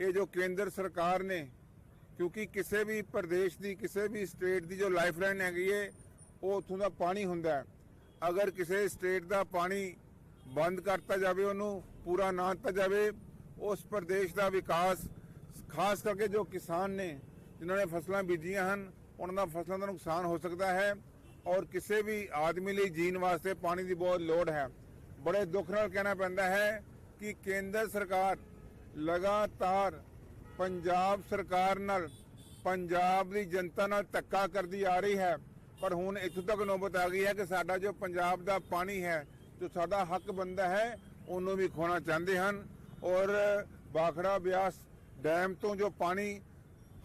ਇਹ ਜੋ ਕੇਂਦਰ ਸਰਕਾਰ ਨੇ, ਕਿਉਂਕਿ ਕਿਸੇ ਵੀ ਪ੍ਰਦੇਸ਼ ਦੀ, ਕਿਸੇ ਵੀ ਸਟੇਟ ਦੀ ਜੋ ਲਾਈਫਲਾਈਨ ਹੈਗੀ ਹੈ ਉਹ ਉੱਥੋਂ ਦਾ ਪਾਣੀ ਹੁੰਦਾ ਹੈ। ਅਗਰ ਕਿਸੇ ਸਟੇਟ ਦਾ ਪਾਣੀ ਬੰਦ ਕਰਤਾ ਜਾਵੇ, ਉਹਨੂੰ ਪੂਰਾ ਨਾ ਦਿੱਤਾ ਜਾਵੇ, ਉਸ ਪ੍ਰਦੇਸ਼ ਦਾ ਵਿਕਾਸ, ਖਾਸ ਕਰਕੇ ਜੋ ਕਿਸਾਨ ਨੇ, ਜਿਨ੍ਹਾਂ ਨੇ ਫਸਲਾਂ ਬੀਜੀਆਂ ਹਨ, ਉਹਨਾਂ ਦਾ ਫਸਲਾਂ ਦਾ ਨੁਕਸਾਨ ਹੋ ਸਕਦਾ ਹੈ ਔਰ ਕਿਸੇ ਵੀ ਆਦਮੀ ਲਈ ਜੀਣ ਵਾਸਤੇ ਪਾਣੀ ਦੀ ਬਹੁਤ ਲੋੜ ਹੈ। ਬੜੇ ਦੁੱਖ ਨਾਲ ਕਹਿਣਾ ਪੈਂਦਾ ਹੈ ਕਿ ਕੇਂਦਰ ਸਰਕਾਰ ਲਗਾਤਾਰ ਪੰਜਾਬ ਸਰਕਾਰ ਨਾਲ, ਪੰਜਾਬ ਦੀ ਜਨਤਾ ਨਾਲ ਧੱਕਾ ਕਰਦੀ ਆ ਰਹੀ ਹੈ। ਪਰ ਹੁਣ ਇੱਥੋਂ ਤੱਕ ਨੌਬਤ ਆ ਗਈ ਹੈ ਕਿ ਸਾਡਾ ਜੋ ਪੰਜਾਬ ਦਾ ਪਾਣੀ ਹੈ, ਜੋ ਸਾਡਾ ਹੱਕ ਬੰਦਾ ਹੈ, ਉਹਨੂੰ ਵੀ ਖੋਣਾ ਚਾਹੁੰਦੇ ਹਨ। ਔਰ ਬਾਖੜਾ ਬਿਆਸ ਡੈਮ ਤੋਂ ਜੋ ਪਾਣੀ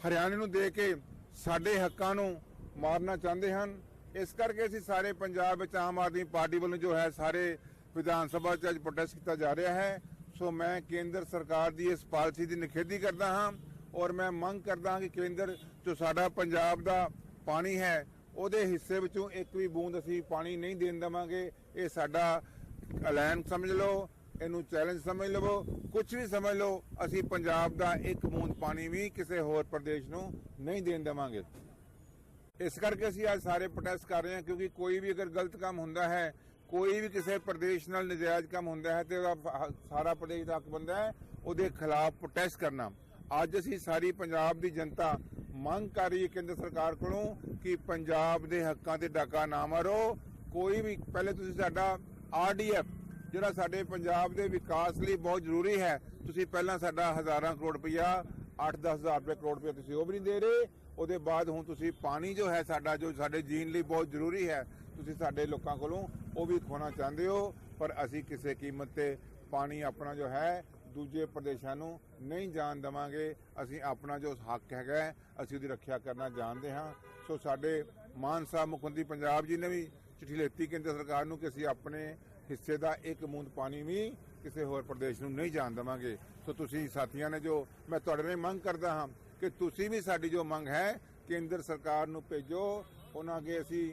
ਹਰਿਆਣੇ ਨੂੰ ਦੇ ਕੇ ਸਾਡੇ ਹੱਕਾਂ ਨੂੰ ਮਾਰਨਾ ਚਾਹੁੰਦੇ ਹਨ, ਇਸ ਕਰਕੇ ਅਸੀਂ ਸਾਰੇ ਪੰਜਾਬ ਵਿੱਚ ਆਮ ਆਦਮੀ ਪਾਰਟੀ ਵੱਲੋਂ ਜੋ ਹੈ, ਸਾਰੇ ਵਿਧਾਨ ਸਭਾ 'ਚ ਅੱਜ ਪ੍ਰੋਟੈਸਟ ਕੀਤਾ ਜਾ ਰਿਹਾ ਹੈ। ਸੋ ਮੈਂ ਕੇਂਦਰ ਸਰਕਾਰ ਦੀ ਇਸ ਪਾਲਿਸੀ ਦੀ ਨਿਖੇਧੀ ਕਰਦਾ ਹਾਂ ਔਰ ਮੈਂ ਮੰਗ ਕਰਦਾ ਹਾਂ ਕਿ ਕੇਂਦਰ ਜੋ ਸਾਡਾ ਪੰਜਾਬ ਦਾ ਪਾਣੀ ਹੈ, ਉਹਦੇ ਹਿੱਸੇ ਵਿੱਚੋਂ ਇੱਕ ਵੀ ਬੂੰਦ ਅਸੀਂ ਪਾਣੀ ਨਹੀਂ ਦੇਣ ਦੇਵਾਂਗੇ। ਇਹ ਸਾਡਾ ਐਲਾਨ ਸਮਝ ਲਓ, ਇਹਨੂੰ ਚੈਲੰਜ ਸਮਝ ਲਵੋ ਕੁਝ ਵੀ ਸਮਝ ਲਓ, ਅਸੀਂ ਪੰਜਾਬ ਦਾ ਇੱਕ ਬੂੰਦ ਪਾਣੀ ਵੀ ਕਿਸੇ ਹੋਰ ਪ੍ਰਦੇਸ਼ ਨੂੰ ਨਹੀਂ ਦੇਣ ਦੇਵਾਂਗੇ। ਇਸ ਕਰਕੇ ਅਸੀਂ ਅੱਜ ਸਾਰੇ ਪ੍ਰੋਟੈਸਟ ਕਰ ਰਹੇ ਹਾਂ, ਕਿਉਂਕਿ ਕੋਈ ਵੀ ਅਗਰ ਗਲਤ ਕੰਮ ਹੁੰਦਾ ਹੈ ਕੋਈ ਵੀ ਕਿਸੇ ਪ੍ਰਦੇਸ਼ ਨਾਲ ਨਜਾਇਜ਼ ਕੰਮ ਹੁੰਦਾ ਹੈ ਤੇ ਉਹਦਾ ਸਾਰਾ ਪ੍ਰਦੇਸ਼ ਦਾ ਹੱਕ ਬੰਦਾ ਹੈ, ਉਹਦੇ ਖਿਲਾਫ ਪ੍ਰੋਟੈਸਟ ਕਰਨਾ। ਅੱਜ ਅਸੀਂ ਸਾਰੀ ਪੰਜਾਬ ਦੀ ਜਨਤਾ ਮੰਗ ਕਰ ਰਹੀ ਹੈ ਕੇਂਦਰ ਸਰਕਾਰ ਕੋਲੋਂ ਕਿ ਪੰਜਾਬ ਦੇ ਹੱਕਾਂ ਤੇ ਡਾਕਾ ਨਾ ਮਾਰੋ। ਕੋਈ ਵੀ, ਪਹਿਲੇ ਤੁਸੀਂ ਸਾਡਾ ਆਰਡੀਐਫ ਜਿਹੜਾ ਸਾਡੇ ਪੰਜਾਬ ਦੇ ਵਿਕਾਸ ਲਈ ਬਹੁਤ ਜ਼ਰੂਰੀ ਹੈ, ਤੁਸੀਂ ਪਹਿਲਾਂ ਸਾਡਾ ਹਜ਼ਾਰਾਂ ਕਰੋੜ ਰੁਪਇਆ 8-10 ਹਜ਼ਾਰ ਰੁਪਏ ਕਰੋੜ ਰੁਪਏ ਤੁਸੀਂ ਉਹ ਵੀ ਨਹੀਂ ਦੇ ਰਹੇ। ਉਹਦੇ ਬਾਅਦ ਹੁਣ ਤੁਸੀਂ ਪਾਣੀ ਜੋ ਹੈ ਸਾਡਾ, ਜੋ ਸਾਡੇ ਜੀਣ ਲਈ ਬਹੁਤ ਜ਼ਰੂਰੀ ਹੈ, ਤੁਸੀਂ ਸਾਡੇ ਲੋਕਾਂ ਕੋਲੋਂ ਉਹ ਵੀ ਖੋਣਾ ਚਾਹੁੰਦੇ ਹੋ, ਪਰ ਅਸੀਂ ਕਿਸੇ ਕੀਮਤ ਤੇ ਪਾਣੀ ਆਪਣਾ ਜੋ ਹੈ, ਦੂਜੇ ਪ੍ਰਦੇਸ਼ਾਂ ਨੂੰ ਨਹੀਂ ਜਾਣ ਦੇਵਾਂਗੇ। ਅਸੀਂ ਆਪਣਾ ਜੋ ਹੱਕ ਹੈਗਾ ਅਸੀਂ ਉਹਦੀ ਰੱਖਿਆ ਕਰਨਾ ਜਾਣਦੇ ਹਾਂ। ਸੋ ਸਾਡੇ ਮਾਨ ਸਾਹਿਬ ਮੁੱਖ ਮੰਤਰੀ ਪੰਜਾਬ ਜੀ ਨੇ ਵੀ ਚਿੱਠੀ ਲਿਖਤੀ ਕੇਂਦਰ ਸਰਕਾਰ ਨੂੰ ਕਿ ਅਸੀਂ ਆਪਣੇ ਹਿੱਸੇ ਦਾ ਇੱਕ ਮੂੰਦ ਪਾਣੀ ਵੀ ਕਿਸੇ ਹੋਰ ਪ੍ਰਦੇਸ਼ ਨੂੰ ਨਹੀਂ ਜਾਣ ਦੇਵਾਂਗੇ। ਸੋ ਤੁਸੀਂ ਸਾਥੀਆਂ ਨੇ ਜੋ, ਮੈਂ ਤੁਹਾਡੇ ਨਾਲ ਮੰਗ ਕਰਦਾ ਹਾਂ ਕਿ ਤੁਸੀਂ ਵੀ ਸਾਡੀ ਜੋ ਮੰਗ ਹੈ, ਕੇਂਦਰ ਸਰਕਾਰ ਨੂੰ ਭੇਜੋ। ਉਹਨਾਂ ਅੱਗੇ ਅਸੀਂ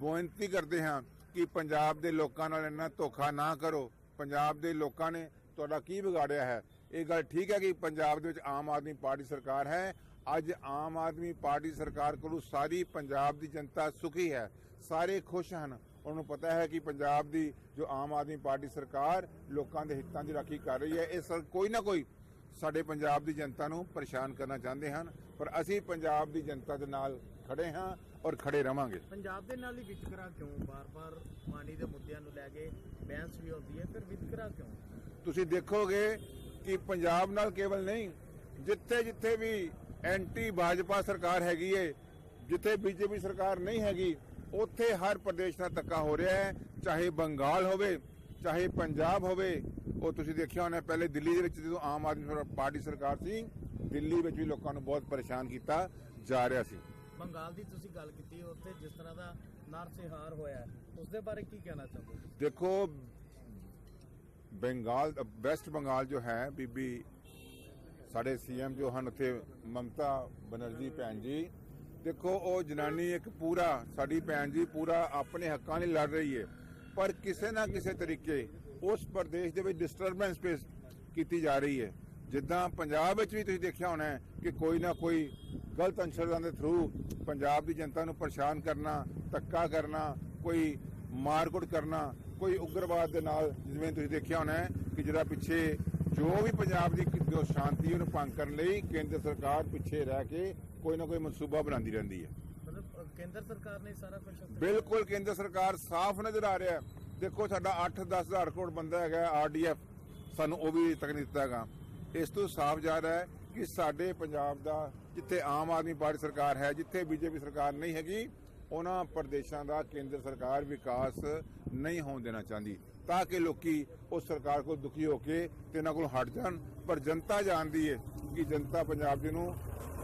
ਬੇਨਤੀ ਕਰਦੇ ਹਾਂ ਕਿ ਪੰਜਾਬ ਦੇ ਲੋਕਾਂ ਨਾਲ ਇੰਨਾ ਧੋਖਾ ਨਾ ਕਰੋ। ਪੰਜਾਬ ਦੇ ਲੋਕਾਂ ਨੇ ਤੁਹਾਡਾ ਕੀ ਵਿਗਾੜਿਆ ਹੈ? ਇਹ ਗੱਲ ਠੀਕ ਹੈ ਕਿ ਪੰਜਾਬ ਦੇ ਵਿੱਚ ਆਮ ਆਦਮੀ ਪਾਰਟੀ ਸਰਕਾਰ ਹੈ। ਅੱਜ ਆਮ ਆਦਮੀ ਪਾਰਟੀ ਸਰਕਾਰ ਕੋਲੋਂ ਸਾਰੀ ਪੰਜਾਬ ਦੀ ਜਨਤਾ ਸੁਖੀ ਹੈ। ਸਾਰੇ ਖੁਸ਼ ਹਨ। ਉਹਨਾਂ ਨੂੰ ਪਤਾ ਹੈ ਕਿ ਪੰਜਾਬ ਦੀ ਜੋ ਆਮ ਆਦਮੀ ਪਾਰਟੀ ਸਰਕਾਰ ਲੋਕਾਂ ਦੇ ਹਿੱਤਾਂ ਦੀ ਰਾਖੀ ਕਰ ਰਹੀ ਹੈ, ਇਹ ਸਰ ਕੋਈ ਨਾ ਕੋਈ ਸਾਡੇ ਪੰਜਾਬ ਦੀ ਜਨਤਾ ਨੂੰ ਪਰੇਸ਼ਾਨ ਕਰਨਾ ਚਾਹੁੰਦੇ ਹਨ। ਪਰ ਅਸੀਂ ਪੰਜਾਬ ਦੀ ਜਨਤਾ ਦੇ ਨਾਲ ਖੜੇ ਹਾਂ। ਔਰ ਖੜੇ ਰਵਾਂਗੇ। ਪੰਜਾਬ ਦੇ ਨਾਲ ਹੀ ਵਿਤਕਰਾ ਕਿਉਂ? ਬਾਰ-ਬਾਰ ਪਾਣੀ ਦੇ ਮੁੱਦਿਆਂ ਨੂੰ ਲੈ ਕੇ ਬਹਿਸ ਵੀ ਹੁੰਦੀ ਹੈ ਫਿਰ ਵਿਤਕਰਾ ਕਿਉਂ? ਤੁਸੀਂ ਦੇਖੋਗੇ ਕਿ ਪੰਜਾਬ ਨਾਲ ਕੇਵਲ ਨਹੀਂ ਜਿੱਥੇ ਜਿੱਥੇ ਵੀ ਐਂਟੀ ਭਾਜਪਾ ਸਰਕਾਰ ਹੈਗੀ ਏ ਜਿੱਥੇ ਬੀਜੇਪੀ ਸਰਕਾਰ ਨਹੀਂ ਹੈਗੀ ਉੱਥੇ ਹਰ ਪ੍ਰਦੇਸ਼ ਨਾਲ ਧੱਕਾ ਹੋ ਰਿਹਾ ਹੈ ਚਾਹੇ ਬੰਗਾਲ ਹੋਵੇ ਚਾਹੇ ਪੰਜਾਬ ਹੋਵੇ। ਉਹ ਤੁਸੀਂ ਦੇਖਿਆ ਹੋਣਾ ਪਹਿਲੇ ਦਿੱਲੀ ਦੇ ਵਿੱਚ ਜਦੋਂ ਆਮ ਆਦਮੀ ਪਾਰਟੀ ਸਰਕਾਰ ਸੀ ਦਿੱਲੀ ਵਿੱਚ ਵੀ ਲੋਕਾਂ ਨੂੰ ਬਹੁਤ ਪਰੇਸ਼ਾਨ ਕੀਤਾ ਜਾ ਰਿਹਾ ਸੀ। ਬੰਗਾਲ ਦੀ ਤੁਸੀਂ ਗੱਲ ਕੀਤੀ, ਉੱਥੇ ਜਿਸ ਤਰ੍ਹਾਂ ਦਾ ਨਰਸਿਹਾਰ ਹੋਇਆ ਉਸ ਦੇ ਬਾਰੇ ਕੀ ਕਹਿਣਾ ਚਾਹੋਗੇ? ਦੇਖੋ, ਬੰਗਾਲ, ਵੈਸਟ ਬੰਗਾਲ ਜੋ ਹੈ, ਬੀਬੀ, ਸਾਡੇ ਸੀਐਮ ਜੋ ਹਨ, ਉੱਥੇ ਮਮਤਾ ਬਨਰਜੀ ਭੈਣ ਜੀ, ਦੇਖੋ, ਉਹ ਜਨਾਨੀ ਇੱਕ ਪੂਰਾ, ਸਾਡੀ ਭੈਣ ਜੀ ਪੂਰਾ ਆਪਣੇ ਹੱਕਾਂ ਲਈ ਲੜ ਰਹੀ ਹੈ, ਪਰ ਕਿਸੇ ਨਾ ਕਿਸੇ ਤਰੀਕੇ ਉਸ ਪ੍ਰਦੇਸ਼ ਦੇ ਵਿੱਚ ਡਿਸਟਰਬੈਂਸ ਪੇਸ਼ ਕੀਤੀ ਜਾ ਰਹੀ ਹੈ। ਜਿੱਦਾਂ ਪੰਜਾਬ ਵਿੱਚ ਵੀ ਤੁਸੀਂ ਦੇਖਿਆ ਹੋਣਾ ਕਿ ਕੋਈ ਨਾ ਕੋਈ ਗਲਤ ਅੰਸ਼ਰਾਂ ਦੇ ਥਰੂ ਪੰਜਾਬ ਦੀ ਜਨਤਾ ਨੂੰ ਪਰੇਸ਼ਾਨ ਕਰਨਾ ਧੱਕਾ ਕਰਨਾ ਕੋਈ ਮਾਰਕੁੱਟ ਕਰਨਾ ਕੋਈ ਉਗਰਵਾਦ ਦੇ ਨਾਲ ਜਿਵੇਂ ਤੁਸੀਂ ਦੇਖਿਆ ਹੋਣਾ ਹੈ ਕਿ ਜਿਹੜਾ ਪਿੱਛੇ ਜੋ ਵੀ ਪੰਜਾਬ ਦੀ ਜੋ ਸ਼ਾਂਤੀ ਉਹਨੂੰ ਭੰਗ ਕਰਨ ਲਈ ਕੇਂਦਰ ਸਰਕਾਰ ਪਿੱਛੇ ਰਹਿ ਕੇ ਕੋਈ ਨਾ ਕੋਈ ਮਨਸੂਬਾ ਬਣਾਉਂਦੀ ਰਹਿੰਦੀ ਹੈ। ਮਤਲਬ ਕੇਂਦਰ ਸਰਕਾਰ ਨੇ ਸਾਰਾ ਕੁਝ ਬਿਲਕੁਲ ਕੇਂਦਰ ਸਰਕਾਰ ਸਾਫ਼ ਨਜ਼ਰ ਆ ਰਿਹਾ ਦੇਖੋ ਸਾਡਾ 8-10 ਹਜ਼ਾਰ ਕਰੋੜ ਬੰਦਾ ਹੈਗਾ ਆਰਡੀਐਫ ਸਾਨੂੰ ਉਹ ਵੀ ਤੱਕ ਨਹੀਂ ਦਿੱਤਾ ਹੈਗਾ। ਇਸ ਤੋਂ ਸਾਫ਼ ਜਾ ਰਿਹਾ ਹੈ ਕਿ ਸਾਡੇ ਪੰਜਾਬ ਦਾ ਜਿੱਥੇ ਆਮ ਆਦਮੀ ਪਾਰਟੀ ਸਰਕਾਰ ਹੈ, ਜਿੱਥੇ ਬੀਜੇਪੀ ਸਰਕਾਰ ਨਹੀਂ ਹੈਗੀ, ਉਹਨਾਂ ਪ੍ਰਦੇਸ਼ਾਂ ਦਾ ਕੇਂਦਰ ਸਰਕਾਰ ਵਿਕਾਸ ਨਹੀਂ ਹੋਣ ਦੇਣਾ ਚਾਹੁੰਦੀ, ਤਾਂ ਕਿ ਲੋਕੀ ਉਸ ਸਰਕਾਰ ਕੋਲ ਦੁਖੀ ਹੋ ਕੇ ਤੇ ਇਹਨਾਂ ਕੋਲ ਹਟ ਜਾਣ। ਪਰ ਜਨਤਾ ਜਾਣਦੀ ਹੈ ਕਿ ਜਨਤਾ ਪੰਜਾਬ ਜੀ ਨੂੰ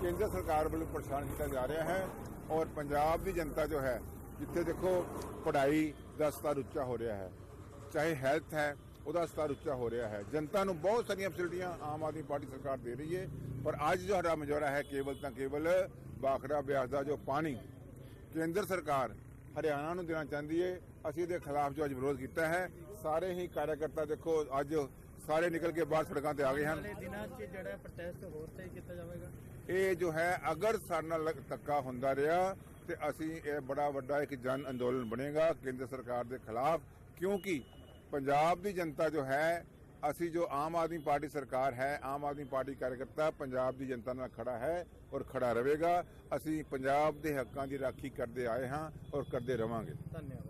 ਕੇਂਦਰ ਸਰਕਾਰ ਵੱਲੋਂ ਪਰੇਸ਼ਾਨ ਕੀਤਾ ਜਾ ਰਿਹਾ ਹੈ ਔਰ ਪੰਜਾਬ ਦੀ ਜਨਤਾ ਜੋ ਹੈ, ਜਿੱਥੇ ਦੇਖੋ ਪੜ੍ਹਾਈ ਦਾ ਸਤਰ ਉੱਚਾ ਹੋ ਰਿਹਾ ਹੈ, ਚਾਹੇ ਹੈਲਥ ਹੈ ਉਹਦਾ ਸਤਰ ਉੱਚਾ ਹੋ ਰਿਹਾ ਹੈ। ਜਨਤਾ ਨੂੰ ਬਹੁਤ ਸਾਰੀਆਂ ਫੈਸਿਲਿਟੀਆਂ ਆਮ ਆਦਮੀ ਪਾਰਟੀ ਸਰਕਾਰ ਦੇ ਰਹੀ ਹੈ ਪਰ ਅੱਜ ਜੋ ਸਾਡਾ ਮਜੋਰਾ ਹੈ ਕੇਵਲ ਤਾਂ ਕੇਵਲ ਬਾਖੜਾ ਬਿਆਸ ਦਾ ਜੋ ਪਾਣੀ ਕੇਂਦਰ ਸਰਕਾਰ ਹਰਿਆਣਾ ਨੂੰ ਦੇਣਾ ਚਾਹੁੰਦੀ ਹੈ ਅਸੀਂ ਇਹਦੇ ਖਿਲਾਫ ਜੋ ਅੱਜ ਵਿਰੋਧ ਕੀਤਾ ਹੈ ਸਾਰੇ ਹੀ ਕਾਰਜਕਰਤਾ ਦੇਖੋ ਅੱਜ ਸਾਰੇ ਨਿਕਲ ਕੇ ਬਾਹਰ ਸੜਕਾਂ ਤੇ ਆ ਗਏ ਹਨ। ਵਾਲੇ ਦਿਨਾਂ 'ਚ ਜਿਹੜਾ ਪ੍ਰੋਟੈਸਟ ਹੋਰ ਤੇਜ਼ ਕੀਤਾ ਜਾਵੇਗਾ? ਇਹ ਜੋ ਹੈ ਅਗਰ ਸਾਡੇ ਨਾਲ ਧੱਕਾ ਹੁੰਦਾ ਰਿਹਾ ਤੇ ਅਸੀਂ ਇਹ ਬੜਾ ਵੱਡਾ ਇੱਕ ਜਨ ਅੰਦੋਲਨ ਬਣੇਗਾ ਕੇਂਦਰ ਸਰਕਾਰ ਦੇ ਖਿਲਾਫ ਕਿਉਂਕਿ ਪੰਜਾਬ ਦੀ ਜਨਤਾ ਜੋ ਹੈ, ਅਸੀਂ ਜੋ ਆਮ ਆਦਮੀ ਪਾਰਟੀ ਸਰਕਾਰ ਹੈ, ਆਮ ਆਦਮੀ ਪਾਰਟੀ ਕਾਰਜਕਰਤਾ ਪੰਜਾਬ ਦੀ ਜਨਤਾ ਨਾਲ ਖੜਾ ਹੈ ਔਰ ਖੜਾ ਰਹੇਗਾ। ਅਸੀਂ ਪੰਜਾਬ ਦੇ ਹੱਕਾਂ ਦੀ ਰਾਖੀ ਕਰਦੇ ਆਏ ਹਾਂ ਔਰ ਕਰਦੇ ਰਵਾਂਗੇ। ਧੰਨਵਾਦ।